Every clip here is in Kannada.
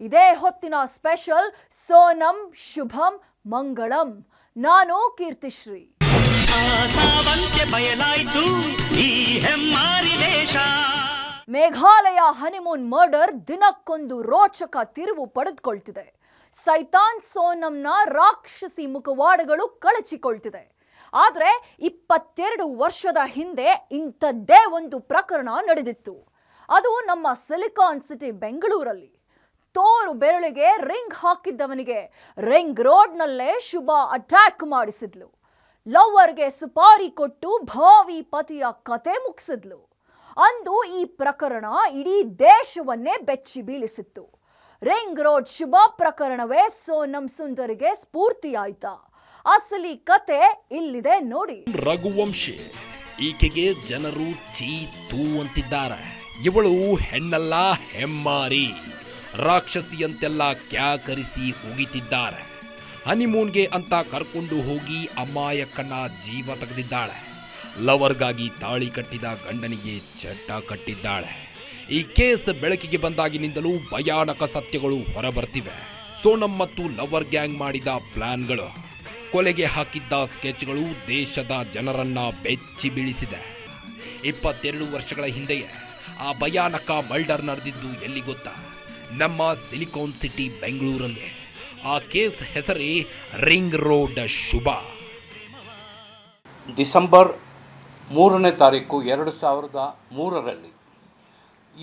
ಇದೇ ಹೊತ್ತಿನ ಸ್ಪೆಷಲ್ ಸೋನಂ ಶುಭಂ ಮಂಗಳಂ. ನಾನು ಕೀರ್ತಿಶ್ರೀ. ಬಯಲಾಯ್ತು ಈ ದೇಶ. ಮೇಘಾಲಯ ಹನಿಮೂನ್ ಮರ್ಡರ್ ದಿನಕ್ಕೊಂದು ರೋಚಕ ತಿರುವು ಪಡೆದುಕೊಳ್ತಿದೆ. ಸೈತಾನ್ ಸೋನಂನ ರಾಕ್ಷಸಿ ಮುಖವಾಡಗಳು ಕಳಚಿಕೊಳ್ತಿದೆ. ಆದರೆ ಇಪ್ಪತ್ತೆರಡು ವರ್ಷದ ಹಿಂದೆ ಇಂಥದ್ದೇ ಒಂದು ಪ್ರಕರಣ ನಡೆದಿತ್ತು. ಅದು ನಮ್ಮ ಸಿಲಿಕಾನ್ ಸಿಟಿ ಬೆಂಗಳೂರಲ್ಲಿ. ತೋರು ಬೆರಳಿಗೆ ರಿಂಗ್ ಹಾಕಿದ್ದವನಿಗೆ ರಿಂಗ್ ರೋಡ್ನಲ್ಲೇ ಶುಭ ಅಟ್ಯಾಕ್ ಮಾಡಿಸಿದ್ಲು. ಲವ್ವರ್ಗೆ ಸುಪಾರಿ ಕೊಟ್ಟು ಭಾವಿ ಪತಿಯ ಕತೆ ಮುಗಿಸಿದ್ಲು. ಅಂದು ಈ ಪ್ರಕರಣ ಇಡೀ ದೇಶವನ್ನೇ ಬೆಚ್ಚಿ ಬೀಳಿಸಿತ್ತು. ರಿಂಗ್ ರೋಡ್ ಶುಭ ಪ್ರಕರಣವೇ ಸೋನಂ ಸುಂದರಿಗೆ ಸ್ಫೂರ್ತಿಯಾಯ್ತಾ? ಅಸಲಿ ಕತೆ ಇಲ್ಲಿದೆ ನೋಡಿ. ರಘುವಂಶಿ, ಈಕೆಗೆ ಜನರು ಚೀ ತೂ ಅಂತಿದ್ದಾರೆ. ಇವಳು ಹೆಣ್ಣಲ್ಲ, ಹೆಮ್ಮಾರಿ. ರಾಕ್ಷಸಿಯಂತೆಲ್ಲ ಕ್ಯಾಕರಿಸಿ ಹುಗಿತಿದ್ದಾರೆ ಹನಿಮೂನ್ಗೆ ಅಂತ ಕರ್ಕೊಂಡು ಹೋಗಿ ಅಮ್ಮಾಯಕ್ಕನ ಜೀವ ತೆಗೆದಿದ್ದಾಳೆ. ಲವರ್ಗಾಗಿ ತಾಳಿ ಕಟ್ಟಿದ ಗಂಡನಿಗೆ ಚಟ್ಟ ಕಟ್ಟಿದ್ದಾಳೆ. ಈ ಕೇಸ್ ಬೆಳಕಿಗೆ ಬಂದಾಗಿನಿಂದಲೂ ಭಯಾನಕ ಸತ್ಯಗಳು ಹೊರಬರ್ತಿವೆ. ಸೋನಮ್ ಮತ್ತು ಲವರ್ ಗ್ಯಾಂಗ್ ಮಾಡಿದ ಪ್ಲಾನ್ಗಳು, ಕೊಲೆಗೆ ಹಾಕಿದ್ದ ಸ್ಕೆಚ್ಗಳು ದೇಶದ ಜನರನ್ನ ಬೆಚ್ಚಿ ಬೀಳಿಸಿದೆ. ಇಪ್ಪತ್ತೆರಡು ವರ್ಷಗಳ ಹಿಂದೆಯೇ ಆ ಭಯಾನಕ ಮಲ್ಡರ್ ನಡೆದಿದ್ದು ಎಲ್ಲಿ ಗೊತ್ತಾ? ನಮ್ಮ ಸಿಲಿಕಾನ್ ಸಿಟಿ ಬೆಂಗಳೂರಲ್ಲಿ. ಆ ಕೇಸ್ ಹೆಸರೇ ರಿಂಗ್ ರೋಡ್ ಶುಭ. ಡಿಸೆಂಬರ್ ಮೂರನೇ ತಾರೀಕು ಎರಡು ಸಾವಿರದ ಮೂರರಲ್ಲಿ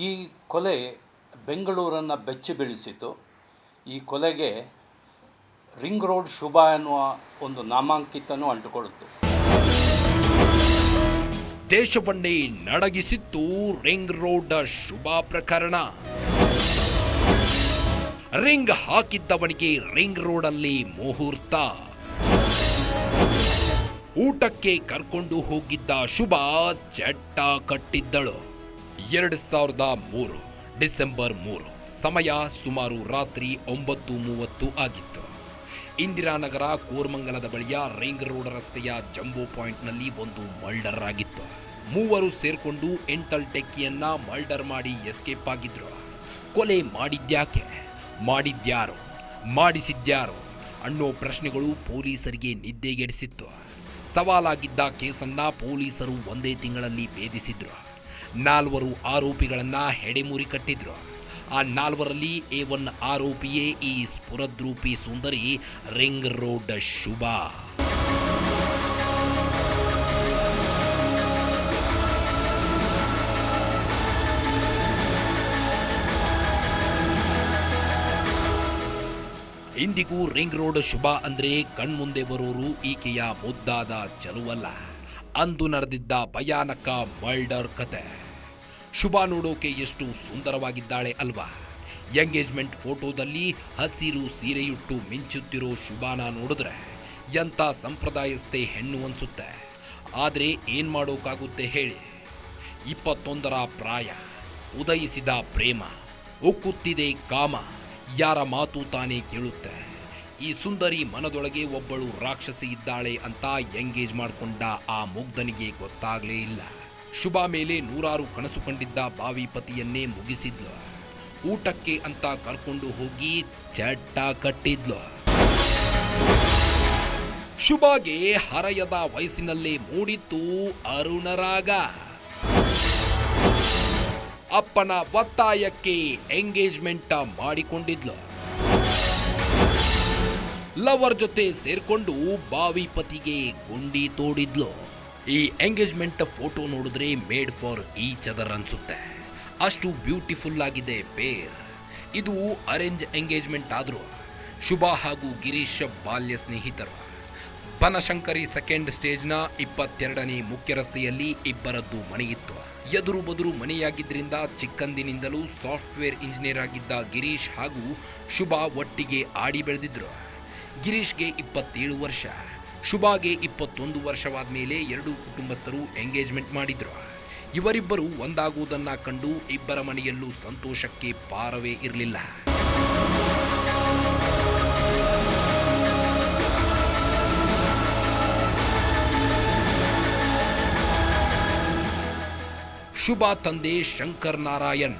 ಈ ಕೊಲೆ ಬೆಂಗಳೂರನ್ನು ಬೆಚ್ಚಿ ಬೀಳಿಸಿತು ಈ ಕೊಲೆಗೆ ರಿಂಗ್ ರೋಡ್ ಶುಭ ಎನ್ನುವ ಒಂದು ನಾಮಾಂಕಿತನೂ ಅಂಟುಕೊಳ್ಳುತ್ತು. ದೇಶವನ್ನೇ ನಡಗಿಸಿತ್ತು ರಿಂಗ್ ರೋಡ್ ಶುಭ ಪ್ರಕರಣ. ರಿಂಗ್ ಹಾಕಿದ್ದವನಿಗೆ ರಿಂಗ್ ರೋಡಲ್ಲಿ ಮುಹೂರ್ತ. ಊಟಕ್ಕೆ ಕರ್ಕೊಂಡು ಹೋಗಿದ್ದ ಶುಭ ಚಟ್ಟ ಕಟ್ಟಿದ್ದಳು. ಎರಡು ಸಾವಿರದ ಮೂರು ಡಿಸೆಂಬರ್ ಮೂರು, ಸಮಯ ಸುಮಾರು ರಾತ್ರಿ ಒಂಬತ್ತು ಮೂವತ್ತು ಆಗಿತ್ತು. ಇಂದಿರಾನಗರ ಕೋರ್ಮಂಗಲದ ಬಳಿಯ ರಿಂಗ್ ರೋಡ್ ರಸ್ತೆಯ ಜಂಬೋ ಪಾಯಿಂಟ್ನಲ್ಲಿ ಒಂದು ಮರ್ಡರ್ ಆಗಿತ್ತು. ಮೂವರು ಸೇರಿಕೊಂಡು ಎಂಟಲ್ ಟೆಕ್ಕಿಯನ್ನ ಮರ್ಡರ್ ಮಾಡಿ ಎಸ್ಕೇಪ್ ಆಗಿದ್ರು. ಕೊಲೆ ಮಾಡಿದ್ಯಾಕೆ? ಮಾಡಿದ್ಯಾರು? ಮಾಡಿಸಿದ್ಯಾರೋ? ಅನ್ನೋ ಪ್ರಶ್ನೆಗಳು ಪೊಲೀಸರಿಗೆ ನಿದ್ದೆಗೆಡಿಸಿತ್ತು. ಸವಾಲಾಗಿದ್ದ ಕೇಸನ್ನ ಪೊಲೀಸರು ಒಂದೇ ತಿಂಗಳಲ್ಲಿ ಭೇದಿಸಿದ್ರು. ನಾಲ್ವರು ಆರೋಪಿಗಳನ್ನು ಹೆಡೆಮುರಿ ಕಟ್ಟಿದ್ರು. ಆ ನಾಲ್ವರಲ್ಲಿ ಎ ಒನ್ ಆರೋಪಿಯೇ ಈ ಸ್ಫುರದ್ರೂಪಿ ಸುಂದರಿ ರಿಂಗ್ ರೋಡ್ ಶುಭ. ಇಂದಿಗೂ ರಿಂಗ್ ರೋಡ್ ಶುಭ ಅಂದ್ರೆ ಕಣ್ಮುಂದೆ ಬರೋರು ಈಕೆಯ ಮುದ್ದಾದ ಚಲುವಲ್ಲ. ಅಂದು ನಡೆದಿದ್ದ ಭಯಾನಕ ಮರ್ಡರ್ ಕತೆ. ಶುಭ ನೋಡೋಕೆ ಎಷ್ಟು ಸುಂದರವಾಗಿದ್ದಾಳೆ ಅಲ್ವಾ? ಎಂಗೇಜ್ಮೆಂಟ್ ಫೋಟೋದಲ್ಲಿ ಹಸಿರು ಸೀರೆಯುಟ್ಟು ಮಿಂಚುತ್ತಿರೋ ಶುಭಾನ ನೋಡಿದ್ರೆ ಎಂಥ ಸಂಪ್ರದಾಯಸ್ಥೆ ಹೆಣ್ಣು ಅನ್ಸುತ್ತೆ. ಆದರೆ ಏನು ಮಾಡೋಕ್ಕಾಗುತ್ತೆ ಹೇಳಿ. ಇಪ್ಪತ್ತೊಂದರ ಪ್ರಾಯ, ಉದಯಿಸಿದ ಪ್ರೇಮ, ಉಕ್ಕುತ್ತಿದೆ ಕಾಮ. ಯಾರ ಮಾತು ತಾನೇ ಕೇಳುತ್ತೆ? ಈ ಸುಂದರಿ ಮನದೊಳಗೆ ಒಬ್ಬಳು ರಾಕ್ಷಸಿ ಇದ್ದಾಳೆ ಅಂತ ಎಂಗೇಜ್ ಮಾಡಿಕೊಂಡ ಆ ಮುಗ್ಧನಿಗೆ ಗೊತ್ತಾಗಲೇ ಇಲ್ಲ. ಶುಭ ಮೇಲೆ ನೂರಾರು ಕನಸು ಕಂಡಿದ್ದ ಬಾವಿ ಪತಿಯನ್ನೇ ಮುಗಿಸಿದ್ಲು. ಊಟಕ್ಕೆ ಅಂತ ಕರ್ಕೊಂಡು ಹೋಗಿ ಚಟ್ಟ ಕಟ್ಟಿದ್ಲು. ಶುಭಗೆ ಹರಯದ ವಯಸ್ಸಿನಲ್ಲೇ ಮೂಡಿತ್ತು ಅರುಣರಾಗ. ಅಪ್ಪನ ಒತ್ತಾಯಕ್ಕೆ ಎಂಗೇಜ್ಮೆಂಟ್ ಮಾಡಿಕೊಂಡಿದ್ಲು. ಲವರ್ ಜೊತೆ ಸೇರ್ಕೊಂಡು ಬಾವಿ ಪತಿಗೆ ಗುಂಡಿ ತೋಡಿದ್ಲು. ಈ ಎಂಗೇಜ್ಮೆಂಟ್ ಫೋಟೋ ನೋಡಿದ್ರೆ ಮೇಡ್ ಫಾರ್ ಈಚ್ ಅದರ್ ಅನ್ಸುತ್ತೆ. ಅಷ್ಟು ಬ್ಯೂಟಿಫುಲ್ ಆಗಿದೆ ಪೇರ್. ಇದು ಅರೇಂಜ್ ಎಂಗೇಜ್ಮೆಂಟ್ ಆದರೂ ಶುಭ ಹಾಗೂ ಗಿರೀಶ್ ಬಾಲ್ಯ ಸ್ನೇಹಿತರು. ಬನಶಂಕರಿ ಸೆಕೆಂಡ್ ಸ್ಟೇಜ್ನ ಇಪ್ಪತ್ತೆರಡನೇ ಮುಖ್ಯ ರಸ್ತೆಯಲ್ಲಿ ಇಬ್ಬರದ್ದು ಮನೆಯಿತ್ತು. ಎದುರು ಬದುರು ಮನೆಯಾಗಿದ್ದರಿಂದ ಚಿಕ್ಕಂದಿನಿಂದಲೂ ಸಾಫ್ಟ್ವೇರ್ ಇಂಜಿನಿಯರ್ ಆಗಿದ್ದ ಗಿರೀಶ್ ಹಾಗೂ ಶುಭಾ ಒಟ್ಟಿಗೆ ಆಡಿ ಬೆಳೆದಿದ್ರು. ಗಿರೀಶ್ಗೆ ಇಪ್ಪತ್ತೇಳು ವರ್ಷ, ಶುಭಾಗೆ ಇಪ್ಪತ್ತೊಂದು ವರ್ಷವಾದ ಮೇಲೆ ಎರಡೂ ಕುಟುಂಬಸ್ಥರು ಎಂಗೇಜ್ಮೆಂಟ್ ಮಾಡಿದ್ರು. ಇವರಿಬ್ಬರು ಒಂದಾಗುವುದನ್ನು ಕಂಡು ಇಬ್ಬರ ಮನೆಯಲ್ಲೂ ಸಂತೋಷಕ್ಕೆ ಪಾರವೇ ಇರಲಿಲ್ಲ. ಶುಭಾ ತಂದೆ ಶಂಕರ್ ನಾರಾಯಣ್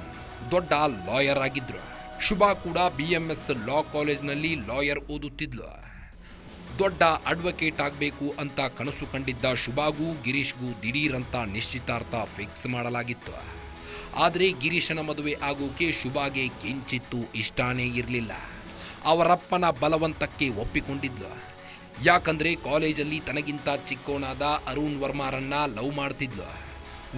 ದೊಡ್ಡ ಲಾಯರ್ ಆಗಿದ್ರು. ಶುಭಾ ಕೂಡ ಬಿ ಎಂ ಎಸ್ ಲಾ ಕಾಲೇಜ್ನಲ್ಲಿ ಲಾಯರ್ ಓದುತ್ತಿದ್ಲು. ದೊಡ್ಡ ಅಡ್ವೊಕೇಟ್ ಆಗಬೇಕು ಅಂತ ಕನಸು ಕಂಡಿದ್ದ ಶುಭಾಗೂ ಗಿರೀಶ್ಗೂ ದಿಢೀರಂತ ನಿಶ್ಚಿತಾರ್ಥ ಫಿಕ್ಸ್ ಮಾಡಲಾಗಿತ್ತು. ಆದರೆ ಗಿರೀಶನ ಮದುವೆ ಆಗೋಕೆ ಶುಭಾಗೆ ಕಿಂಚಿತ್ತೂ ಇಷ್ಟಾನೇ ಇರಲಿಲ್ಲ. ಅವರಪ್ಪನ ಬಲವಂತಕ್ಕೆ ಒಪ್ಪಿಕೊಂಡಿದ್ಲು. ಯಾಕಂದರೆ ಕಾಲೇಜಲ್ಲಿ ತನಗಿಂತ ಚಿಕ್ಕೋನಾದ ಅರುಣ್ ವರ್ಮಾರನ್ನ ಲವ್ ಮಾಡ್ತಿದ್ಲು.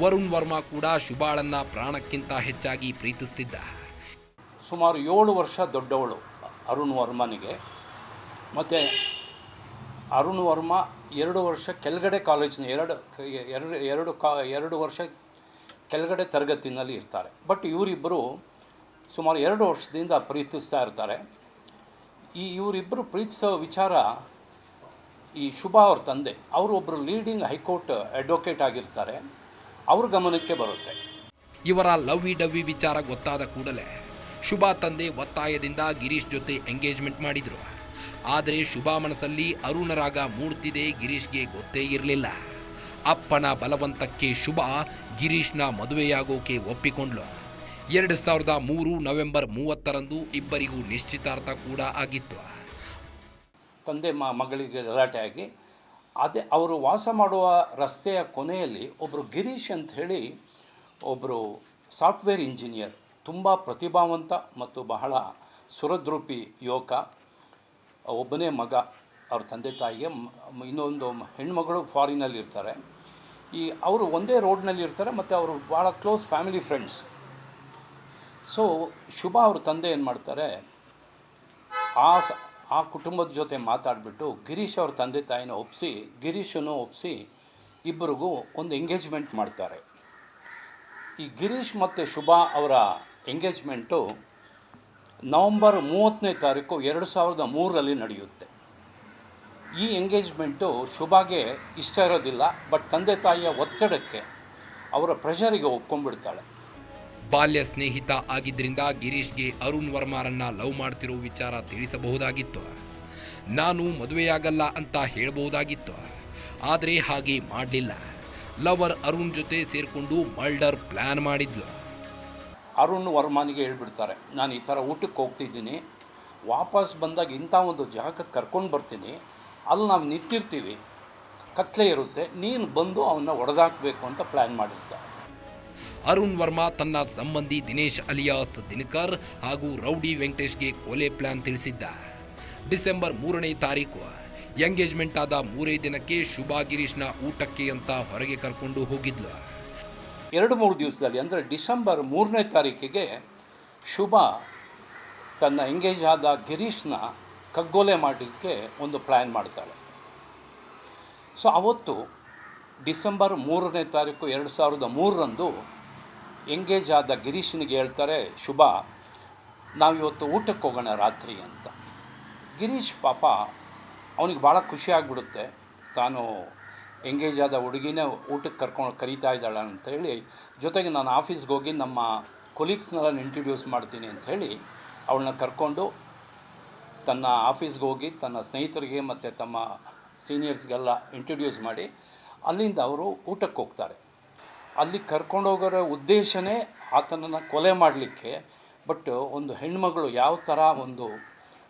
ವರುಣ್ ವರ್ಮಾ ಕೂಡ ಶುಭಾಳನ್ನ ಪ್ರಾಣಕ್ಕಿಂತ ಹೆಚ್ಚಾಗಿ ಪ್ರೀತಿಸ್ತಿದ್ದ. ಸುಮಾರು ಏಳು ವರ್ಷ ದೊಡ್ಡವಳು ಅರುಣ್ ವರ್ಮನಿಗೆ. ಮತ್ತು ಅರುಣ್ ವರ್ಮಾ ಎರಡು ವರ್ಷ ಕೆಳಗಡೆ ಕಾಲೇಜಿನ ಎರಡು ಎರಡು ಎರಡು ಕಾ, ಎರಡು ವರ್ಷ ಕೆಳಗಡೆ ತರಗತಿನಲ್ಲಿ ಇರ್ತಾರೆ. ಬಟ್ ಇವರಿಬ್ಬರು ಸುಮಾರು ಎರಡು ವರ್ಷದಿಂದ ಪ್ರೀತಿಸ್ತಾ ಇರ್ತಾರೆ. ಈ ಇವರಿಬ್ಬರು ಪ್ರೀತಿಸೋ ವಿಚಾರ ಈ ಶುಭಾ ಅವ್ರ ತಂದೆ. ಅವರು ಒಬ್ಬರು ಲೀಡಿಂಗ್ ಹೈಕೋರ್ಟ್ ಅಡ್ವೊಕೇಟ್ ಆಗಿರ್ತಾರೆ. ಅವ್ರ ಗಮನಕ್ಕೆ ಬರುತ್ತೆ. ಇವರ ಲವ್ವಿ ಡವ್ವಿ ವಿಚಾರ ಗೊತ್ತಾದ ಕೂಡಲೇ ಶುಭಾ ತಂದೆ ಒತ್ತಾಯದಿಂದ ಗಿರೀಶ್ ಜೊತೆ ಎಂಗೇಜ್ಮೆಂಟ್ ಮಾಡಿದರು. ಆದರೆ ಶುಭಾ ಮನಸ್ಸಲ್ಲಿ ಅರುಣರಾಗ ಮೂಡ್ತಿದೆ ಗಿರೀಶ್ಗೆ ಗೊತ್ತೇ ಇರಲಿಲ್ಲ. ಅಪ್ಪನ ಬಲವಂತಕ್ಕೆ ಶುಭಾ ಗಿರೀಶ್ನ ಮದುವೆಯಾಗೋಕೆ ಒಪ್ಪಿಕೊಂಡ್ಲು ಎರಡು ಸಾವಿರದ ಮೂರು ನವೆಂಬರ್ ಮೂವತ್ತರಂದು ಇಬ್ಬರಿಗೂ ನಿಶ್ಚಿತಾರ್ಥ ಕೂಡ ಆಗಿತ್ತು. ತಂದೆ ಮ ಮಗಳಿಗೆ ಗಲಾಟೆ ಆಗಿ ಅದೇ ಅವರು ವಾಸ ಮಾಡುವ ರಸ್ತೆಯ ಕೊನೆಯಲ್ಲಿ ಒಬ್ಬರು ಗಿರೀಶ್ ಅಂತ ಹೇಳಿ ಒಬ್ಬರು ಸಾಫ್ಟ್ವೇರ್ ಇಂಜಿನಿಯರ್, ತುಂಬ ಪ್ರತಿಭಾವಂತ ಮತ್ತು ಬಹಳ ಸುರದ್ರೂಪಿ ಯುವಕ, ಒಬ್ಬನೇ ಮಗ, ಅವ್ರ ತಂದೆ ತಾಯಿಗೆ ಇನ್ನೊಂದು ಹೆಣ್ಮಗಳು ಫಾರಿನಲ್ಲಿ ಇರ್ತಾರೆ. ಈ ಅವರು ಒಂದೇ ರೋಡ್ನಲ್ಲಿ ಇರ್ತಾರೆ ಮತ್ತು ಅವರು ಭಾಳ close family friends. So, Shubha ಅವ್ರ ತಂದೆ ಏನು ಮಾಡ್ತಾರೆ, ಆ ಆ ಕುಟುಂಬದ ಜೊತೆ ಮಾತಾಡಿಬಿಟ್ಟು ಗಿರೀಶ್ ಅವ್ರ ತಂದೆ ತಾಯಿನ ಒಪ್ಪಿಸಿ ಗಿರೀಶನು ಒಪ್ಪಿಸಿ ಇಬ್ಬರಿಗೂ ಒಂದು ಎಂಗೇಜ್ಮೆಂಟ್ ಮಾಡ್ತಾರೆ. ಈ ಗಿರೀಶ್ ಮತ್ತು ಶುಭಾ ಅವರ ಎಂಗೇಜ್ಮೆಂಟು ನವಂಬರ್ ಮೂವತ್ತನೇ ತಾರೀಕು ಎರಡು ಸಾವಿರದ ಮೂರರಲ್ಲಿ ನಡೆಯುತ್ತೆ. ಈ ಎಂಗೇಜ್ಮೆಂಟು ಶುಭಾಗೆ ಇಷ್ಟ ಇರೋದಿಲ್ಲ ಬಟ್ ತಂದೆ ತಾಯಿಯ ಒತ್ತಡಕ್ಕೆ ಅವರ ಪ್ರೆಷರಿಗೆ ಒಪ್ಕೊಂಡ್ಬಿಡ್ತಾಳೆ. ಬಾಲ್ಯ ಸ್ನೇಹಿತ ಆಗಿದ್ದರಿಂದ ಗಿರೀಶ್ಗೆ ಅರುಣ್ ವರ್ಮಾರನ್ನ ಲವ್ ಮಾಡ್ತಿರೋ ವಿಚಾರ ತಿಳಿಸಬಹುದಾಗಿತ್ತು. ನಾನು ಮದುವೆಯಾಗಲ್ಲ ಅಂತ ಹೇಳಬಹುದಾಗಿತ್ತು. ಆದರೆ ಹಾಗೆ ಮಾಡಲಿಲ್ಲ. ಲವರ್ ಅರುಣ್ ಜೊತೆ ಸೇರಿಕೊಂಡು ಮರ್ಡರ್ ಪ್ಲ್ಯಾನ್ ಮಾಡಿದ್ಲು. ಅರುಣ್ ವರ್ಮಾನಿಗೆ ಹೇಳ್ಬಿಡ್ತಾರೆ, ನಾನು ಈ ಥರ ಊಟಕ್ಕೆ ಹೋಗ್ತಿದ್ದೀನಿ. ವಾಪಸ್ ಬಂದಾಗ ಇಂಥ ಒಂದು ಜಾಗಕ್ಕೆ ಕರ್ಕೊಂಡು ಬರ್ತೀನಿ. ಅಲ್ಲಿ ನಾವು ನಿಂತಿರ್ತೀವಿ. ಕತ್ಲೆ ಇರುತ್ತೆ. ನೀನು ಬಂದು ಅವನ್ನ ಹೊಡೆದಾಕಬೇಕು ಅಂತ ಪ್ಲ್ಯಾನ್ ಮಾಡಿರ್ತಾರೆ ಅರುಣ್ ವರ್ಮಾ, ತನ್ನ ಸಂಬಂಧಿ ದಿನೇಶ್ ಅಲಿಯಾಸ್ ದಿನಕರ್ ಹಾಗೂ ರೌಡಿ ವೆಂಕಟೇಶ್ಗೆ ಕೊಲೆ ಪ್ಲಾನ್ ತಿಳಿಸಿದ್ದ. ಡಿಸೆಂಬರ್ ಮೂರನೇ ತಾರೀಕು, ಎಂಗೇಜ್ಮೆಂಟ್ ಆದ ಮೂರೇ ದಿನಕ್ಕೆ ಶುಭಾ ಗಿರೀಶ್ನ ಊಟಕ್ಕೆ ಅಂತ ಹೊರಗೆ ಕರ್ಕೊಂಡು ಹೋಗಿದ್ಲು. ಎರಡು ಮೂರು ದಿವಸದಲ್ಲಿ, ಅಂದರೆ ಡಿಸೆಂಬರ್ ಮೂರನೇ ತಾರೀಕಿಗೆ ಶುಭಾ ತನ್ನ ಎಂಗೇಜ್ ಆದ ಗಿರೀಶ್ನ ಕಗ್ಗೊಲೆ ಮಾಡಲಿಕ್ಕೆ ಒಂದು ಪ್ಲ್ಯಾನ್ ಮಾಡ್ತಾಳೆ. ಸೊ, ಅವತ್ತು ಡಿಸೆಂಬರ್ ಮೂರನೇ ತಾರೀಕು, ಎರಡು ಸಾವಿರದ ಮೂರರಂದು ಎಂಗೇಜ್ ಆದ ಗಿರೀಶ್ನಿಗೆ ಹೇಳ್ತಾರೆ, ಶುಭ ನಾವು ಇವತ್ತು ಊಟಕ್ಕೆ ಹೋಗೋಣ ರಾತ್ರಿ ಅಂತ. ಗಿರೀಶ್ ಪಾಪ ಅವನಿಗೆ ಭಾಳ ಖುಷಿ ಆಗಿಬಿಡುತ್ತೆ. ತಾನು ಎಂಗೇಜ್ ಆದ ಹುಡುಗಿನೇ ಊಟಕ್ಕೆ ಕರ್ಕೊಂಡು ಕರೀತಾ ಇದ್ದಾಳೆ ಅಂತೇಳಿ ಜೊತೆಗೆ ನಾನು ಆಫೀಸ್ಗೆ ಹೋಗಿ ನಮ್ಮ ಕೊಲೀಗ್ಸ್ನೆಲ್ಲ ಇಂಟ್ರಡ್ಯೂಸ್ ಮಾಡ್ತೀನಿ ಅಂತ ಹೇಳಿ ಅವಳನ್ನ ಕರ್ಕೊಂಡು ತನ್ನ ಆಫೀಸ್ಗೆ ಹೋಗಿ ತನ್ನ ಸ್ನೇಹಿತರಿಗೆ ಮತ್ತು ತಮ್ಮ ಸೀನಿಯರ್ಸ್ಗೆಲ್ಲ ಇಂಟ್ರಡ್ಯೂಸ್ ಮಾಡಿ ಅಲ್ಲಿಂದ ಅವರು ಊಟಕ್ಕೆ ಹೋಗ್ತಾರೆ. ಅಲ್ಲಿ ಕರ್ಕೊಂಡೋಗೋರ ಉದ್ದೇಶನೇ ಆತನನ್ನು ಕೊಲೆ ಮಾಡಲಿಕ್ಕೆ, ಬಟ್ ಒಂದು ಹೆಣ್ಮಗಳು ಯಾವ ಥರ ಒಂದು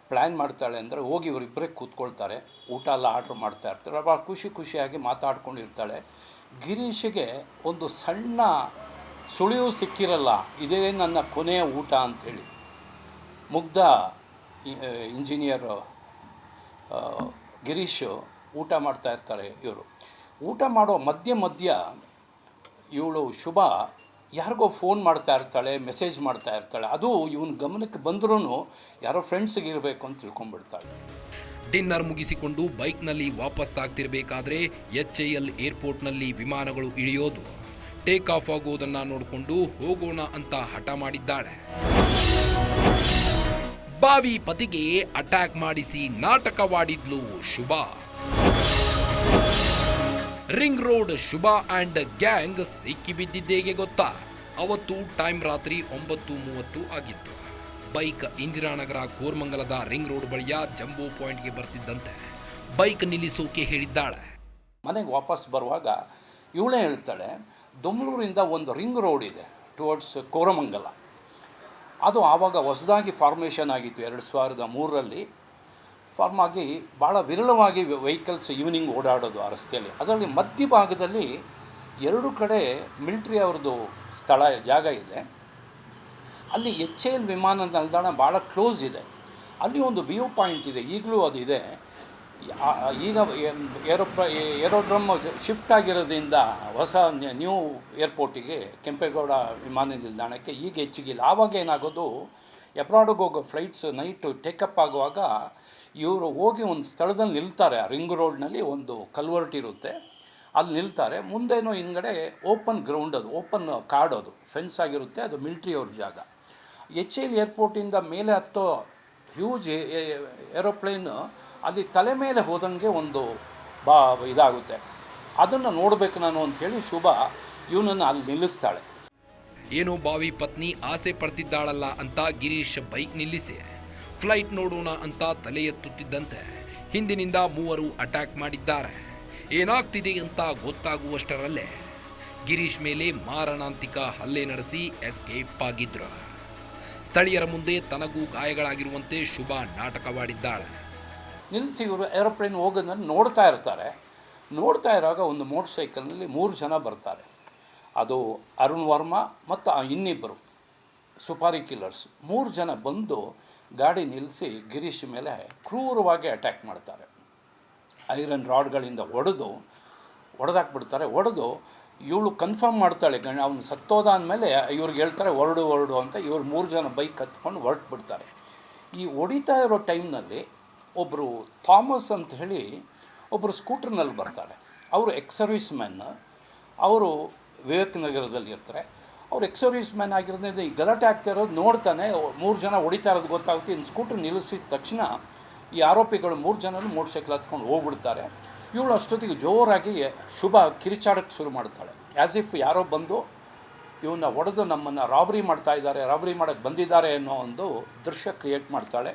ಪ್ಲ್ಯಾನ್ ಮಾಡ್ತಾಳೆ ಅಂದರೆ ಹೋಗಿ ಇವರಿಬ್ಬರೇ ಕೂತ್ಕೊಳ್ತಾರೆ, ಊಟ ಎಲ್ಲ ಆರ್ಡ್ರ್ ಮಾಡ್ತಾ ಇರ್ತಾರೆ ಭಾಳ ಖುಷಿ ಖುಷಿಯಾಗಿ ಮಾತಾಡ್ಕೊಂಡಿರ್ತಾಳೆ. ಗಿರೀಶಿಗೆ ಒಂದು ಸಣ್ಣ ಸುಳಿವು ಸಿಕ್ಕಿರಲ್ಲ, ಇದೇ ನನ್ನ ಕೊನೆಯ ಊಟ ಅಂಥೇಳಿ. ಮುಗ್ಧ ಇಂಜಿನಿಯರ್ ಗಿರೀಶ್ ಊಟ ಮಾಡ್ತಾ ಇರ್ತಾರೆ ಇವರು. ಊಟ ಮಾಡೋ ಮಧ್ಯ ಮಧ್ಯ ಇವಳು ಶುಭ, ಯಾರಿಗೋ ಫೋನ್ ಮಾಡ್ತಾ ಇರ್ತಾಳೆ ಮೆಸೇಜ್ ಮಾಡ್ತಾ ಇರ್ತಾಳೆ, ಅದು ಇವನ ಗಮನಕ್ಕೆ ಬಂದ್ರೂ ಯಾರೋ ಫ್ರೆಂಡ್ಸ್ಗೆ ಇರಬೇಕು ಅಂತ ತಿಳ್ಕೊಂಡ್ಬಿಡ್ತಾಳೆ. ಡಿನ್ನರ್ ಮುಗಿಸಿಕೊಂಡು ಬೈಕ್ನಲ್ಲಿ ವಾಪಸ್ ಆಗ್ತಿರ್ಬೇಕಾದ್ರೆ ಎಚ್ ಐ ಎಲ್ ಏರ್ಪೋರ್ಟ್ನಲ್ಲಿ ವಿಮಾನಗಳು ಇಳಿಯೋದು. ಟೇಕ್ ಆಫ್ ಆಗೋದನ್ನು ನೋಡಿಕೊಂಡು ಹೋಗೋಣ ಅಂತ ಹಠ ಮಾಡಿದ್ದಾಳೆ. ಬಾವಿ ಪತಿಗೆ ಅಟ್ಯಾಕ್ ಮಾಡಿಸಿ ನಾಟಕವಾಡಿದ್ಲು Shubha. Ring road Shubha and gang ಸಿಕ್ಕಿಬಿದ್ದಿದ್ದೇಗೆ ಗೊತ್ತಾ? ಅವತ್ತು ಟೈಮ್ ರಾತ್ರಿ ಒಂಬತ್ತು ಮೂವತ್ತು ಆಗಿತ್ತು. ಬೈಕ್ ಇಂದಿರಾನಗರ ಕೋರ್ಮಂಗಲದ ರಿಂಗ್ ರೋಡ್ ಬಳಿಯ ಜಂಬೂ ಪಾಯಿಂಟ್ಗೆ ಬರ್ತಿದ್ದಂತೆ. ಬೈಕ್ ನಿಲ್ಲಿಸೋಕೆ ಹೇಳಿದ್ದಾಳೆ. ಮನೆಗೆ ವಾಪಸ್ ಬರುವಾಗ ಇವಳೇ ಹೇಳ್ತಾಳೆ ದೊಮ್ಲೂರಿಂದ ಒಂದು ರಿಂಗ್ ರೋಡ್ ಇದೆ ಟುವರ್ಡ್ಸ್ ಕೋರಮಂಗಲ. ಅದು ಆವಾಗ ಹೊಸದಾಗಿ ಫಾರ್ಮೇಷನ್ ಆಗಿತ್ತು, ಎರಡು ಸಾವಿರದ ಮೂರರಲ್ಲಿ. ಫಾರ್ಮ್ ಆಗಿ ಭಾಳ ವಿರಳವಾಗಿ ವೆಹಿಕಲ್ಸ್ ಈವ್ನಿಂಗ್ ಓಡಾಡೋದು ಆ ರಸ್ತೆಯಲ್ಲಿ. ಅದರಲ್ಲಿ ಮಧ್ಯಭಾಗದಲ್ಲಿ ಎರಡು ಕಡೆ ಮಿಲ್ಟ್ರಿ ಅವ್ರದ್ದು ಸ್ಥಳ, ಜಾಗ ಇದೆ. ಅಲ್ಲಿ ಎಚ್ ಎಲ್ ವಿಮಾನ ನಿಲ್ದಾಣ ಭಾಳ ಕ್ಲೋಸ್ ಇದೆ. ಅಲ್ಲಿ ಒಂದು ವ್ಯೂ ಪಾಯಿಂಟ್ ಇದೆ. ಈಗಲೂ ಅದು ಇದೆ. ಈಗ ಏರೋಪ್ರ ಏರೋಡ್ರಮ್ ಶಿಫ್ಟ್ ಆಗಿರೋದ್ರಿಂದ ಹೊಸ ನ್ಯೂ- ನ್ಯೂ ಏರ್ಪೋರ್ಟಿಗೆ ಕೆಂಪೇಗೌಡ ವಿಮಾನ ನಿಲ್ದಾಣಕ್ಕೆ ಈಗ ಹೆಚ್ಚಿಗಿಲ್ಲ. ಆವಾಗ ಏನಾಗೋದು ಎಬ್ರಾಡಿಗೆ ಹೋಗೋ ಫ್ಲೈಟ್ಸ್ ನೈಟು ಟೇಕಪ್ ಆಗುವಾಗ ಇವರು ಹೋಗಿ ಒಂದು ಸ್ಥಳದಲ್ಲಿ ನಿಲ್ತಾರೆ. ಆ ರಿಂಗ್ ರೋಡ್ನಲ್ಲಿ ಒಂದು ಕಲ್ವರ್ಟ್ ಇರುತ್ತೆ. ಅಲ್ಲಿ ನಿಲ್ತಾರೆ. ಮುಂದೇನೋ ಹಿಂದ್ಗಡೆ ಓಪನ್ ಗ್ರೌಂಡ್ ಅದು, ಓಪನ್ ಕಾರ್ಡ್ ಅದು. ಫೆನ್ಸ್ ಆಗಿರುತ್ತೆ, ಅದು ಮಿಲ್ಟ್ರಿ ಅವ್ರ ಜಾಗ. ಎಚ್ ಎಲ್ ಏರ್ಪೋರ್ಟಿಂದ ಮೇಲೆ ಹತ್ತೋ ಹ್ಯೂಜ್ ಏರೋಪ್ಲೇನ್ ಅಲ್ಲಿ ತಲೆ ಮೇಲೆ ಹೋದಂಗೆ ಒಂದು ಬಾ, ಇದಾಗುತ್ತೆ. ಅದನ್ನು ನೋಡಬೇಕು ನಾನು ಅಂಥೇಳಿ ಶುಭ ಇವನನ್ನು ಅಲ್ಲಿ ನಿಲ್ಲಿಸ್ತಾಳೆ. ಏನು ಬಾವಿ ಪತ್ನಿ ಆಸೆ ಪಡ್ತಿದ್ದಾಳಲ್ಲ ಅಂತ ಗಿರೀಶ್ ಬೈಕ್ ನಿಲ್ಲಿಸಿ. ಫ್ಲೈಟ್ ನೋಡೋಣ ಅಂತ ತಲೆ ಎತ್ತುತ್ತಿದ್ದಂತೆ ಹಿಂದಿನಿಂದ ಮೂವರು ಅಟ್ಯಾಕ್ ಮಾಡಿದ್ದಾರೆ. ಏನಾಗ್ತಿದೆ ಅಂತ ಗೊತ್ತಾಗುವಷ್ಟರಲ್ಲೇ ಗಿರೀಶ್ ಮೇಲೆ ಮಾರಣಾಂತಿಕ ಹಲ್ಲೆ ನಡೆಸಿ ಎಸ್ಕೇಪ್ ಆಗಿದ್ರು. ಸ್ಥಳೀಯರ ಮುಂದೆ ತನಗೂ ಗಾಯಗಳಾಗಿರುವಂತೆ ಶುಭ ನಾಟಕವಾಡಿದ್ದಾಳೆ. ನಿಲ್ಲಿಸಿ ಇವರು ಏರೋಪ್ಲೇನ್ ಹೋಗೋದನ್ನು ನೋಡ್ತಾ ಇರ್ತಾರೆ. ನೋಡ್ತಾ ಇರುವಾಗ ಒಂದು ಮೋಟರ್ ಸೈಕಲ್ನಲ್ಲಿ ಮೂರು ಜನ ಬರ್ತಾರೆ. ಅದು ಅರುಣ್ ವರ್ಮಾ ಮತ್ತು ಇನ್ನಿಬ್ಬರು ಸುಪಾರಿ ಕಿಲ್ಲರ್ಸ್ ಮೂರು ಜನ ಬಂದು ಗಾಡಿ ನಿಲ್ಲಿಸಿ ಗಿರೀಶ್ ಮೇಲೆ ಕ್ರೂರವಾಗಿ ಅಟ್ಯಾಕ್ ಮಾಡ್ತಾರೆ. ಐರನ್ ರಾಡ್ಗಳಿಂದ ಹೊಡೆದು ಹೊಡೆದಾಕ್ಬಿಡ್ತಾರೆ ಹೊಡೆದು ಇವಳು ಕನ್ಫರ್ಮ್ ಮಾಡ್ತಾಳೆ, ಗಣ ಅವನು ಸತ್ತೋದ ಅಂದಮೇಲೆ ಇವ್ರಿಗೆ ಹೇಳ್ತಾರೆ, ಹೊರಡು ಹೊರಡು ಅಂತ ಇವ್ರು ಮೂರು ಜನ ಬೈಕ್ ಹತ್ಕೊಂಡು ಹೊರಟು ಬಿಡ್ತಾರೆ ಈ ಹೊಡಿತಾ ಇರೋ ಟೈಮ್ನಲ್ಲಿ ಒಬ್ಬರು ಥಾಮಸ್ ಅಂತ ಹೇಳಿ ಒಬ್ಬರು ಸ್ಕೂಟರ್ನಲ್ಲಿ ಬರ್ತಾರೆ. ಅವರು ಎಕ್ಸ್ ಸರ್ವಿಸ್ ಮ್ಯಾನ್ ಅವರು ವಿವೇಕ್ ನಗರದಲ್ಲಿ ಇರ್ತಾರೆ. ಅವ್ರು ಎಕ್ಸೋರಿಸ್ ಮ್ಯಾನ್ ಆಗಿರೋದ್ರಿಂದ ಈ ಗಲಾಟೆ ಆಗ್ತಾ ಇರೋದು ನೋಡ್ತಾನೆ. ಮೂರು ಜನ ಹೊಡಿತಾ ಇರೋದು ಗೊತ್ತಾಗುತ್ತೆ. ಇನ್ನು ಸ್ಕೂಟ್ರ್ ನಿಲ್ಲಿಸಿದ ತಕ್ಷಣ ಈ ಆರೋಪಿಗಳು ಮೂರು ಜನನು ಮೋಟರ್ ಸೈಕಲ್ ಹತ್ಕೊಂಡು ಹೋಗ್ಬಿಡ್ತಾರೆ. ಇವಳು ಅಷ್ಟೊತ್ತಿಗೆ ಜೋರಾಗಿ ಶುಭ ಕಿರಿಚಾಡಕ್ಕೆ ಶುರು ಮಾಡ್ತಾಳೆ. ಆ್ಯಸ್ ಇಫ್ ಯಾರೋ ಬಂದು ಇವನ್ನ ಹೊಡೆದು ನಮ್ಮನ್ನು ರಾಬರಿ ಮಾಡ್ತಾ ಇದ್ದಾರೆ ರಾಬರಿ ಮಾಡೋಕ್ಕೆ ಬಂದಿದ್ದಾರೆ ಅನ್ನೋ ಒಂದು ದೃಶ್ಯ ಕ್ರಿಯೇಟ್ ಮಾಡ್ತಾಳೆ.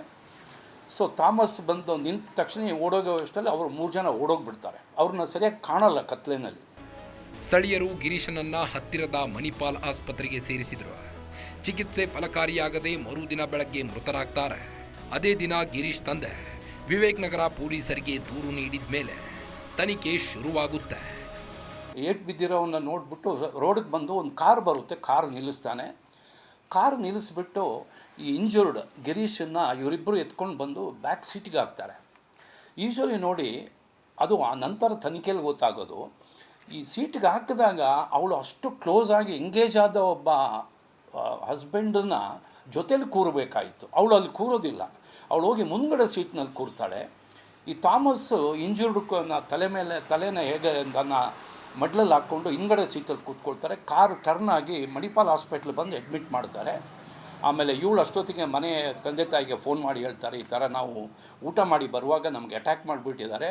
ಸೊ ಥಾಮಸ್ ಬಂದು ನಿಂತ ತಕ್ಷಣ ಓಡೋಗೋ ಅಷ್ಟರಲ್ಲಿ ಅವರು ಮೂರು ಜನ ಓಡೋಗ್ಬಿಡ್ತಾರೆ. ಅವ್ರನ್ನ ಸರಿಯಾಗಿ ಕಾಣಲ್ಲ ಕತ್ಲೆನಲ್ಲಿ. ಸ್ಥಳೀಯರು ಗಿರೀಶನನ್ನ ಹತ್ತಿರದ ಮಣಿಪಾಲ್ ಆಸ್ಪತ್ರೆಗೆ ಸೇರಿಸಿದರು. ಚಿಕಿತ್ಸೆ ಫಲಕಾರಿಯಾಗದೆ ಮರುದಿನ ಬೆಳಗ್ಗೆ ಮೃತರಾಗ್ತಾರೆ. ಅದೇ ದಿನ ಗಿರೀಶ್ ತಂದೆ ವಿವೇಕ್ ನಗರ ಪೊಲೀಸರಿಗೆ ದೂರು ನೀಡಿದ ಮೇಲೆ ತನಿಖೆ ಶುರುವಾಗುತ್ತೆ. ಏಟ್ ಬಿದ್ದಿರೋವನ್ನ ನೋಡಿಬಿಟ್ಟು ರೋಡಿಗೆ ಬಂದು ಒಂದು ಕಾರ್ ಬರುತ್ತೆ, ಕಾರ್ ನಿಲ್ಲಿಸ್ತಾನೆ. ಕಾರ್ ನಿಲ್ಲಿಸ್ಬಿಟ್ಟು ಈ ಇಂಜುರ್ಡ್ ಗಿರೀಶನ್ನು ಇವರಿಬ್ಬರು ಎತ್ಕೊಂಡು ಬಂದು ಬ್ಯಾಕ್ ಸೀಟಿಗೆ ಹಾಕ್ತಾರೆ. ಯೂಶ್ವಲಿ ನೋಡಿ ಅದು ಆ ನಂತರ ತನಿಖೆಯಲ್ಲಿ ಗೊತ್ತಾಗೋದು. ಈ ಸೀಟಿಗೆ ಹಾಕಿದಾಗ ಅವಳು ಅಷ್ಟು ಕ್ಲೋಸ್ ಆಗಿ ಎಂಗೇಜ್ ಆದ ಒಬ್ಬ ಹಸ್ಬೆಂಡನ್ನ ಜೊತೇಲಿ ಕೂರಬೇಕಾಯಿತು. ಅವಳು ಅಲ್ಲಿ ಕೂರೋದಿಲ್ಲ. ಅವಳು ಹೋಗಿ ಮುಂದ್ಗಡೆ ಸೀಟ್ನಲ್ಲಿ ಕೂರ್ತಾಳೆ. ಈ ಥಾಮಸ್ ಇಂಜೂರ್ಡ್ ತಲೆ ಮೇಲೆ, ತಲೆನ ಹೇಗೆ ತನ್ನ ಮಡ್ಲಲ್ಲಿ ಹಾಕ್ಕೊಂಡು ಹಿಂಗಡೆ ಸೀಟಲ್ಲಿ ಕೂತ್ಕೊಳ್ತಾರೆ. ಕಾರ್ ಟರ್ನ್ ಆಗಿ ಮಣಿಪಾಲ್ ಹಾಸ್ಪಿಟ್ಲ್ ಬಂದು ಅಡ್ಮಿಟ್ ಮಾಡ್ತಾರೆ. ಆಮೇಲೆ ಇವಳು ಅಷ್ಟೊತ್ತಿಗೆ ಮನೆ ತಂದೆ ತಾಯಿಗೆ ಫೋನ್ ಮಾಡಿ ಹೇಳ್ತಾರೆ, ಈ ಥರ ನಾವು ಊಟ ಮಾಡಿ ಬರುವಾಗ ನಮಗೆ ಅಟ್ಯಾಕ್ ಮಾಡಿಬಿಟ್ಟಿದ್ದಾರೆ.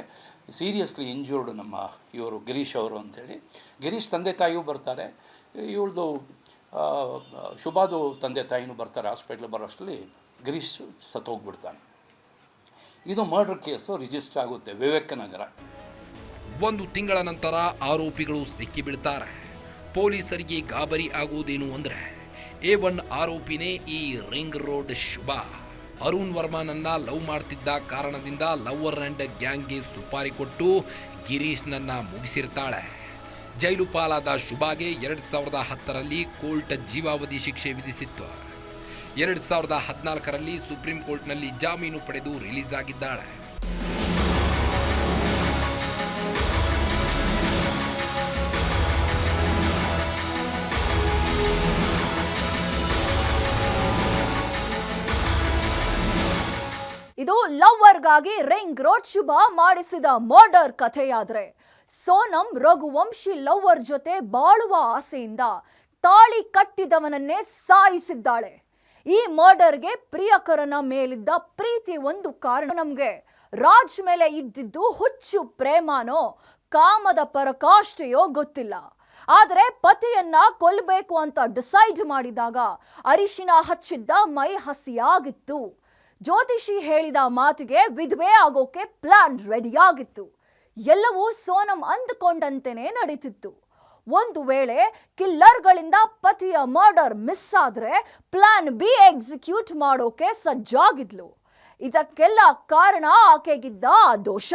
ಸೀರಿಯಸ್ಲಿ ಇಂಜೂರ್ಡ್ ನಮ್ಮ ಇವರು ಗಿರೀಶ್ ಅವರು ಅಂಥೇಳಿ ಗಿರೀಶ್ ತಂದೆ ತಾಯಿಯೂ ಬರ್ತಾರೆ. ಇವಳದು ಶುಭಾದು ತಂದೆ ತಾಯಿನೂ ಬರ್ತಾರೆ ಹಾಸ್ಪಿಟ್ಲ್ ಬರೋಷ್ಟರಲ್ಲಿ. ಗಿರೀಶ್ ಸತ್ತೋಗ್ಬಿಡ್ತಾನೆ. ಇದು ಮರ್ಡರ್ ಕೇಸು ರಿಜಿಸ್ಟರ್ ಆಗುತ್ತೆ ವಿವೇಕನಗರ ಒಂದು ತಿಂಗಳ ನಂತರ ಆರೋಪಿಗಳು ಸಿಕ್ಕಿಬಿಡ್ತಾರೆ. ಪೊಲೀಸರಿಗೆ ಗಾಬರಿ ಆಗುವುದೇನು ಅಂದ್ರೆ ಎ ಒನ್ ಆರೋಪಿನೇ ಈ ರಿಂಗ್ ರೋಡ್ ಶುಭ. ಅರುಣ್ ವರ್ಮನನ್ನ ಲವ್ ಮಾಡ್ತಿದ್ದ ಕಾರಣದಿಂದ ಲವರ್ ಅಂಡ್ ಗ್ಯಾಂಗ್ಗೆ ಸುಪಾರಿ ಕೊಟ್ಟು ಗಿರೀಶ್ನನ್ನ ಮುಗಿಸಿರ್ತಾಳೆ. ಜೈಲು ಪಾಲಾದ ಶುಭಾಗೆ ಎರಡು ಸಾವಿರದ ಹತ್ತರಲ್ಲಿ ಕೋರ್ಟ್ ಜೀವಾವಧಿ ಶಿಕ್ಷೆ ವಿಧಿಸಿತ್ತು. ಎರಡು ಸಾವಿರದ ಹದಿನಾಲ್ಕರಲ್ಲಿ ಸುಪ್ರೀಂ ಕೋರ್ಟ್ನಲ್ಲಿ ಜಾಮೀನು ಪಡೆದು ರಿಲೀಸ್ ಆಗಿದ್ದಾಳೆ. ಇದು ಲವ್ವರ್ಗಾಗಿ ರಿಂಗ್ ರೋಡ್ ಶುಭ ಮಾಡಿಸಿದ ಮರ್ಡರ್ ಕಥೆಯಾದ್ರೆ. ಸೋನಂ ರಘುವಂಶಿ ಲವ್ವರ್ ಜೊತೆ ಬಾಳುವ ಆಸೆಯಿಂದ ತಾಳಿ ಕಟ್ಟಿದವನನ್ನೇ ಸಾಯಿಸಿದ್ದಾಳೆ. ಈ ಮರ್ಡರ್ಗೆ ಪ್ರಿಯಕರನ ಮೇಲಿದ್ದ ಪ್ರೀತಿ ಒಂದು ಕಾರಣ. ನಮಗೆ ರಾಜ್ ಮೇಲೆ ಇದ್ದಿದ್ದು ಹುಚ್ಚು ಪ್ರೇಮನೋ ಕಾಮದ ಪರಕಾಷ್ಠೆಯೋ ಗೊತ್ತಿಲ್ಲ. ಆದರೆ ಪತಿಯನ್ನ ಕೊಲ್ಲಬೇಕು ಅಂತ ಡಿಸೈಡ್ ಮಾಡಿದಾಗ ಅರಿಶಿನ ಹಚ್ಚಿದ್ದ ಮೈ ಹಸಿಯಾಗಿತ್ತು. ಜ್ಯೋತಿಷಿ ಹೇಳಿದ ಮಾತಿಗೆ ವಿಧವೆ ಆಗೋಕೆ ಪ್ಲಾನ್ ರೆಡಿಯಾಗಿತ್ತು. ಎಲ್ಲವೂ ಸೋನಂ ಅಂದುಕೊಂಡಂತೆಯೇ ನಡೀತಿತ್ತು. ಒಂದು ವೇಳೆ ಕಿಲ್ಲರ್ಗಳಿಂದ ಪತಿಯ ಮರ್ಡರ್ ಮಿಸ್ ಆದ್ರೆ ಪ್ಲಾನ್ ಬಿ ಎಕ್ಸಿಕ್ಯೂಟ್ ಮಾಡೋಕೆ ಸಜ್ಜಾಗಿದ್ಲು. ಇದಕ್ಕೆಲ್ಲ ಕಾರಣ ಆಕೆಗಿದ್ದ ದೋಷ.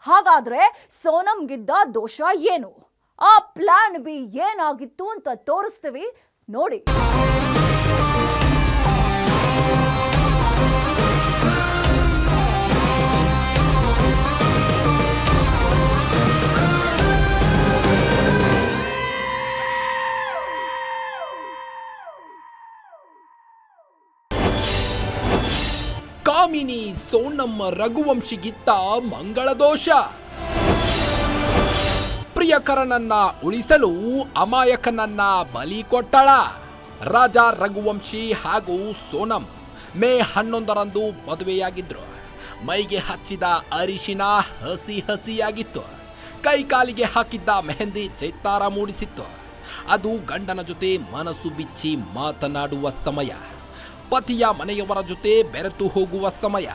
ಹಾಗಾದ್ರೆ ಸೋನಂಗಿದ್ದ ದೋಷ ಏನು? ಆ ಪ್ಲಾನ್ ಬಿ ಏನಾಗಿತ್ತು ಅಂತ ತೋರಿಸ್ತೀವಿ. ನೋಡಿ. ಕಾಮಿನಿ ಸೋನಮ್ಮ ರಘುವಂಶಿಗಿತ್ತ ಮಂಗಳ ದೋಷ. ಪ್ರಿಯಕರನನ್ನ ಉಳಿಸಲು ಅಮಾಯಕನನ್ನ ಬಲಿ ಕೊಟ್ಟಳ. ರಾಜ ರಘುವಂಶಿ ಹಾಗೂ ಸೋನಂ ಮೇ ಹನ್ನೊಂದರಂದು ಮದುವೆಯಾಗಿದ್ರು. ಮೈಗೆ ಹಚ್ಚಿದ ಅರಿಶಿನ ಹಸಿ ಹಸಿಯಾಗಿತ್ತು. ಕೈ ಕಾಲಿಗೆ ಹಾಕಿದ್ದ ಮೆಹಂದಿ ಚೈತಾರ ಮೂಡಿಸಿತ್ತು. ಅದು ಗಂಡನ ಜೊತೆ ಮನಸ್ಸು ಬಿಚ್ಚಿ ಮಾತನಾಡುವ ಸಮಯ. ಪತಿಯ ಮನೆಯವರ ಜೊತೆ ಬೆರೆತು ಹೋಗುವ ಸಮಯ.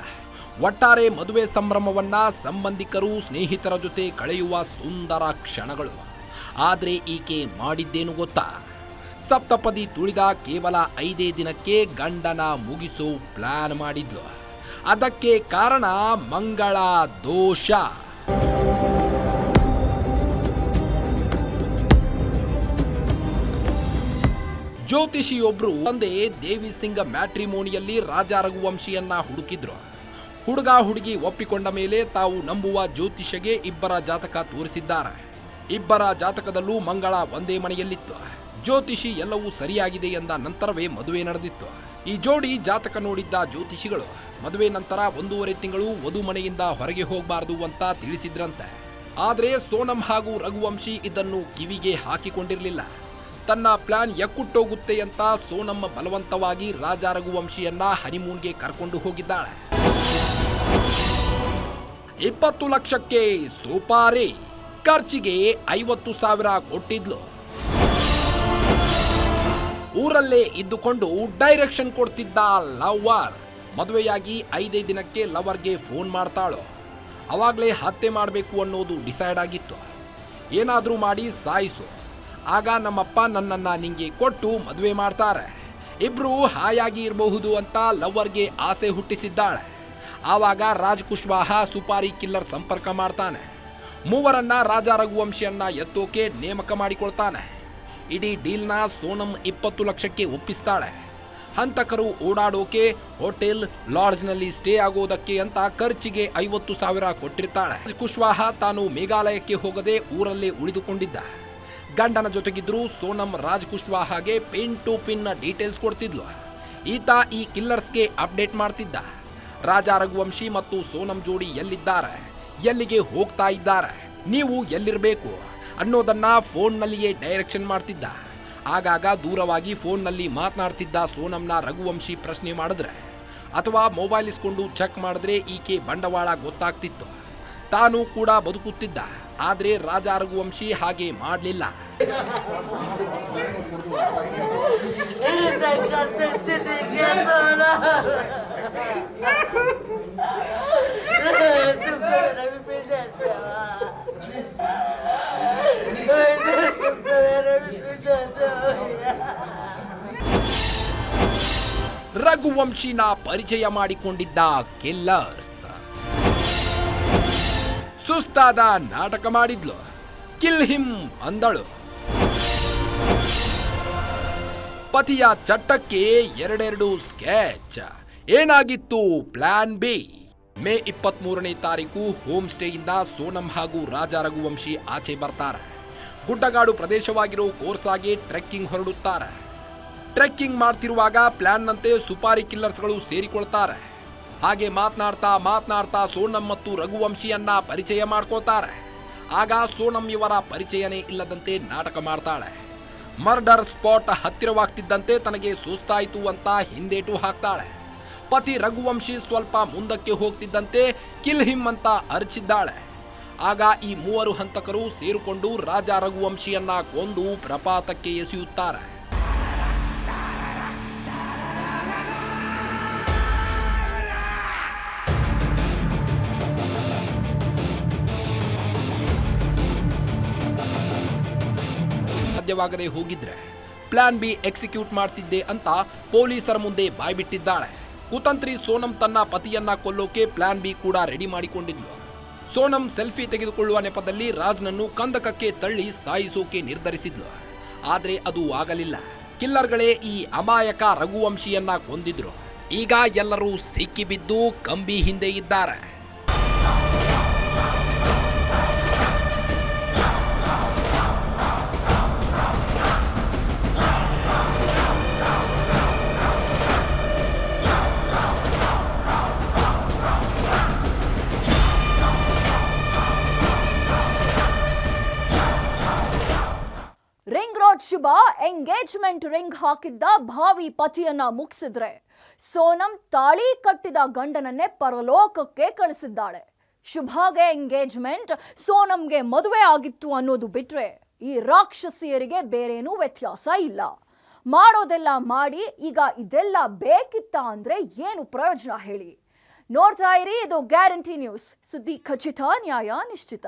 ಒಟ್ಟಾರೆ ಮದುವೆ ಸಂಭ್ರಮವನ್ನ ಸಂಬಂಧಿಕರು, ಸ್ನೇಹಿತರ ಜೊತೆ ಕಳೆಯುವ ಸುಂದರ ಕ್ಷಣಗಳು. ಆದರೆ ಈಕೆ ಮಾಡಿದ್ದೇನು ಗೊತ್ತಾ? ಸಪ್ತಪದಿ ತುಳಿದ ಕೇವಲ ಐದೇ ದಿನಕ್ಕೆ ಗಂಡನ ಮುಗಿಸೋ ಪ್ಲಾನ್ ಮಾಡಿದ್ಲು. ಅದಕ್ಕೆ ಕಾರಣ ಮಂಗಳ ದೋಷ. ಜ್ಯೋತಿಷಿಯೊಬ್ರು ತಂದೆ ದೇವಿ ಸಿಂಗ ಮ್ಯಾಟ್ರಿಮೋನಿಯಲ್ಲಿ ರಾಜ ರಘುವಂಶಿಯನ್ನ ಹುಡುಕಿದ್ರು. ಹುಡುಗ ಹುಡುಗಿ ಒಪ್ಪಿಕೊಂಡ ಮೇಲೆ ತಾವು ನಂಬುವ ಜ್ಯೋತಿಷಗೆ ಇಬ್ಬರ ಜಾತಕ ತೋರಿಸಿದ್ದಾರೆ. ಇಬ್ಬರ ಜಾತಕದಲ್ಲೂ ಮಂಗಳ ಒಂದೇ ಮನೆಯಲ್ಲಿತ್ತು. ಜ್ಯೋತಿಷಿ ಎಲ್ಲವೂ ಸರಿಯಾಗಿದೆ ಎಂದ ನಂತರವೇ ಮದುವೆ ನಡೆದಿತ್ತು. ಈ ಜೋಡಿ ಜಾತಕ ನೋಡಿದ್ದ ಜ್ಯೋತಿಷಿಗಳು, ಮದುವೆ ನಂತರ ಒಂದೂವರೆ ತಿಂಗಳು ವಧು ಮನೆಯಿಂದ ಹೊರಗೆ ಹೋಗಬಾರದು ಅಂತ ತಿಳಿಸಿದ್ರಂತೆ. ಆದರೆ ಸೋನಂ ಹಾಗೂ ರಘುವಂಶಿ ಇದನ್ನು ಕಿವಿಗೆ ಹಾಕಿಕೊಂಡಿರಲಿಲ್ಲ. ತನ್ನ ಪ್ಲಾನ್ ಎಕ್ಕುಟ್ಟೋಗುತ್ತೆ ಅಂತ ಸೋನಮ್ಮ ಬಲವಂತವಾಗಿ ರಾಜ ರಘುವಂಶಿಯನ್ನ ಹನಿಮೂನ್ಗೆ ಕರ್ಕೊಂಡು ಹೋಗಿದ್ದಾಳೆ. ಇಪ್ಪತ್ತು ಲಕ್ಷಕ್ಕೆ ಸೋಪಾರಿ ಖರ್ಚಿಗೆ ಐವತ್ತು ಸಾವಿರ ಕೊಟ್ಟಿದ್ಲು. ಊರಲ್ಲೇ ಇದ್ದುಕೊಂಡು ಡೈರೆಕ್ಷನ್ ಕೊಡ್ತಿದ್ದ ಲವರ್ ಮದುವೆಯಾಗಿ ಐದೇ ದಿನಕ್ಕೆ ಲವರ್ಗೆ ಫೋನ್ ಮಾಡ್ತಾಳು. ಅವಾಗಲೇ ಹತ್ಯೆ ಮಾಡಬೇಕು ಅನ್ನೋದು ಡಿಸೈಡ್ ಆಗಿತ್ತು. ಏನಾದರೂ ಮಾಡಿ ಸಾಯಿಸು. ಆಗ ನಮ್ಮಪ್ಪ ನನ್ನನ್ನು ನಿಂಗೆ ಕೊಟ್ಟು ಮದುವೆ ಮಾಡ್ತಾರೆ. ಇಬ್ರು ಹಾಯಾಗಿ ಇರಬಹುದು ಅಂತ ಲವ್ವರ್ಗೆ ಆಸೆ ಹುಟ್ಟಿಸಿದ್ದಾಳೆ. ಆವಾಗ ರಾಜ್ ಕುಶ್ವಾಹ ಸುಪಾರಿ ಕಿಲ್ಲರ್ ಸಂಪರ್ಕ ಮಾಡ್ತಾನೆ. ಮೂವರನ್ನ ರಾಜ ರಘುವಂಶಿಯನ್ನ ಎತ್ತೋಕೆ ನೇಮಕ ಮಾಡಿಕೊಳ್ತಾನೆ. ಇಡೀ ಡೀಲ್ನ ಸೋನಂ ಇಪ್ಪತ್ತು ಲಕ್ಷಕ್ಕೆ ಒಪ್ಪಿಸ್ತಾಳೆ. ಹಂತಕರು ಓಡಾಡೋಕೆ, ಹೋಟೆಲ್, ಲಾಡ್ಜ್ನಲ್ಲಿ ಸ್ಟೇ ಆಗೋದಕ್ಕೆ ಅಂತ ಖರ್ಚಿಗೆ ಐವತ್ತು ಸಾವಿರ ಕೊಟ್ಟಿರ್ತಾಳೆ. ಕುಶ್ವಾಹ ತಾನು ಮೇಘಾಲಯಕ್ಕೆ ಹೋಗದೆ ಊರಲ್ಲೇ ಉಳಿದುಕೊಂಡಿದ್ದ. ಗಂಡನ ಜೊತೆಗಿದ್ರು ಸೋನಂ ರಾಜ್ ಕುಶ್ವಾಹಾಗೆ ಪಿನ್ ಟು ಪಿನ್ ಡೀಟೇಲ್ಸ್ ಕೊಡ್ತಿದ್ಲು. ಈತ ಈ ಕಿಲ್ಲರ್ಸ್ಗೆ ಅಪ್ಡೇಟ್ ಮಾಡ್ತಿದ್ದ. ರಾಜ ರಘುವಂಶಿ ಮತ್ತು ಸೋನಂ ಜೋಡಿ ಎಲ್ಲಿದ್ದಾರೆ? ಎಲ್ಲಿಗೆ ಹೋಗ್ತಾ ಇದ್ದಾರೆ? ನೀವು ಎಲ್ಲಿರಬೇಕು? ಅನ್ನೋದನ್ನ ಫೋನ್ನಲ್ಲಿಯೇ ಡೈರೆಕ್ಷನ್ ಮಾಡ್ತಿದ್ದ. ಆಗಾಗ ದೂರವಾಗಿ ಫೋನ್ನಲ್ಲಿ ಮಾತನಾಡ್ತಿದ್ದ ಸೋನಂನ ರಘುವಂಶಿ ಪ್ರಶ್ನೆ ಮಾಡಿದ್ರೆ, ಅಥವಾ ಮೊಬೈಲ್ ಇಸ್ಕೊಂಡು ಚೆಕ್ ಮಾಡಿದ್ರೆ ಈಕೆ ಬಂಡವಾಳ ಗೊತ್ತಾಗ್ತಿತ್ತು. ತಾನು ಕೂಡ ಬದುಕುತ್ತಿದ್ದ. ಆದ್ರೆ ರಾಜ ರಘುವಂಶಿ ಹಾಗೆ ಮಾಡಲಿಲ್ಲ. ರಘುವಂಶಿನ ಪರಿಚಯ ಮಾಡಿಕೊಂಡಿದ್ದ ಕಿಲ್ಲರ್ಸ್ ಸುಸ್ತಾದ ನಾಟಕ ಮಾಡಿದ್ಲು. ಕಿಲ್ ಹಿಮ್ ಅಂದಳು. ಪತಿಯ ಚಟ್ಟಕ್ಕೆ ಎರಡೆರಡು ಸ್ಕೆಚ್ ಏನಾಗಿತ್ತು ಪ್ಲಾನ್ ಬಿ ಮೇ ಇಪ್ಪತ್ತ್ ಮೂರನೇ ತಾರೀಕು ಹೋಮ್ ಸ್ಟೇಯಿಂದ ಸೋನಂ ಹಾಗೂ ರಾಜ ರಘುವಂಶಿ ಆಚೆ ಬರ್ತಾರೆ. ಗುಡ್ಡಗಾಡು ಪ್ರದೇಶವಾಗಿರೋ ಕೋರ್ಸಾಗಿ ಟ್ರೆಕ್ಕಿಂಗ್ ಹೊರಡುತ್ತಾರೆ. ಟ್ರೆಕ್ಕಿಂಗ್ ಮಾಡ್ತಿರುವಾಗ ಪ್ಲಾನ್ನಂತೆ ಸುಪಾರಿ ಕಿಲ್ಲರ್ಸ್ಗಳು ಸೇರಿಕೊಳ್ತಾರೆ. ಹಾಗೆ ಮಾತನಾಡ್ತಾ ಮಾತನಾಡ್ತಾ ಸೋನಂ ಮತ್ತು ರಘುವಂಶಿಯನ್ನ ಪರಿಚಯ ಮಾಡ್ಕೋತಾರೆ. ಆಗ ಸೋನಂ ಇವರ ಪರಿಚಯನೇ ಇಲ್ಲದಂತೆ ನಾಟಕ ಮಾಡ್ತಾಳೆ. ಮರ್ಡರ್ ಸ್ಪಾಟ್ ಹತ್ತಿರವಾಗ್ತಿದ್ದಂತೆ ತನಗೆ ಸುಸ್ತಾಯಿತು ಅಂತ ಹಿಂದೇಟು ಹಾಕ್ತಾಳೆ. ಪತಿ ರಘುವಂಶಿ ಸ್ವಲ್ಪ ಮುಂದಕ್ಕೆ ಹೋಗ್ತಿದ್ದಂತೆ ಕಿಲ್ ಹಿಮ್ ಅಂತ ಅರಚಿದ್ದಾಳೆ. ಆಗ ಈ ಮೂವರು ಹಂತಕರು ಸೇರಿಕೊಂಡು ರಾಜ ರಘುವಂಶಿಯನ್ನ ಕೊಂದು ಪ್ರಪಾತಕ್ಕೆ ಎಸೆಯುತ್ತಾರೆ. ಸಾಧ್ಯವಾಗದೆ ಹೋಗಿದ್ರೆ ಪ್ಲಾನ್ ಬಿ ಎಕ್ಸಿಕ್ಯೂಟ್ ಮಾಡ್ತಿದ್ದೆ ಅಂತ ಪೊಲೀಸರ ಮುಂದೆ ಬಾಯ್ಬಿಟ್ಟಿದ್ದಾಳೆ. ಕುತಂತ್ರಿ ಸೋನಂ ತನ್ನ ಪತಿಯನ್ನ ಕೊಲ್ಲೋಕೆ ಪ್ಲಾನ್ ಬಿ ಕೂಡ ರೆಡಿ ಮಾಡಿಕೊಂಡಿದ್ಲು. ಸೋನಂ ಸೆಲ್ಫಿ ತೆಗೆದುಕೊಳ್ಳುವ ನೆಪದಲ್ಲಿ ರಾಜ್ನನ್ನು ಕಂದಕಕ್ಕೆ ತಳ್ಳಿ ಸಾಯಿಸೋಕೆ ನಿರ್ಧರಿಸಿದ್ಲು. ಆದ್ರೆ ಅದು ಆಗಲಿಲ್ಲ. ಕಿಲ್ಲರ್ಗಳೇ ಈ ಅಮಾಯಕ ರಘುವಂಶಿಯನ್ನ ಕೊಂದಿದ್ರು. ಈಗ ಎಲ್ಲರೂ ಸಿಕ್ಕಿಬಿದ್ದು ಕಂಬಿ ಹಿಂದೆ ಇದ್ದಾರೆ. Ring road Shubha, engagement ring ಹಾಕಿದ್ದ ಭಾವಿ ಪತಿಯನ್ನ ಮುಗಿಸಿದ್ರೆ. ಸೋನಂ ತಾಳಿ ಕಟ್ಟಿದ ಗಂಡನನ್ನೇ ಪರಲೋಕಕ್ಕೆ ಕಳಿಸಿದ್ದಾಳೆ. ಶುಭಾಗೆ ಎಂಗೇಜ್ಮೆಂಟ್, ಸೋನಂಗೆ ಮದುವೆ ಆಗಿತ್ತು ಅನ್ನೋದು ಬಿಟ್ರೆ ಈ ರಾಕ್ಷಸಿಯರಿಗೆ ಬೇರೇನೂ ವ್ಯತ್ಯಾಸ ಇಲ್ಲ. ಮಾಡೋದೆಲ್ಲ ಮಾಡಿ, ಈಗ ಇದೆಲ್ಲ ಬೇಕಿತ್ತ ಅಂದ್ರೆ ಏನು ಪ್ರಯೋಜನ ಹೇಳಿ. ನೋಡ್ತಾ ಇರಿ ಇದು ಗ್ಯಾರಂಟಿ ನ್ಯೂಸ್. ಸುದ್ದಿ ಖಚಿತ, ನ್ಯಾಯ ನಿಶ್ಚಿತ.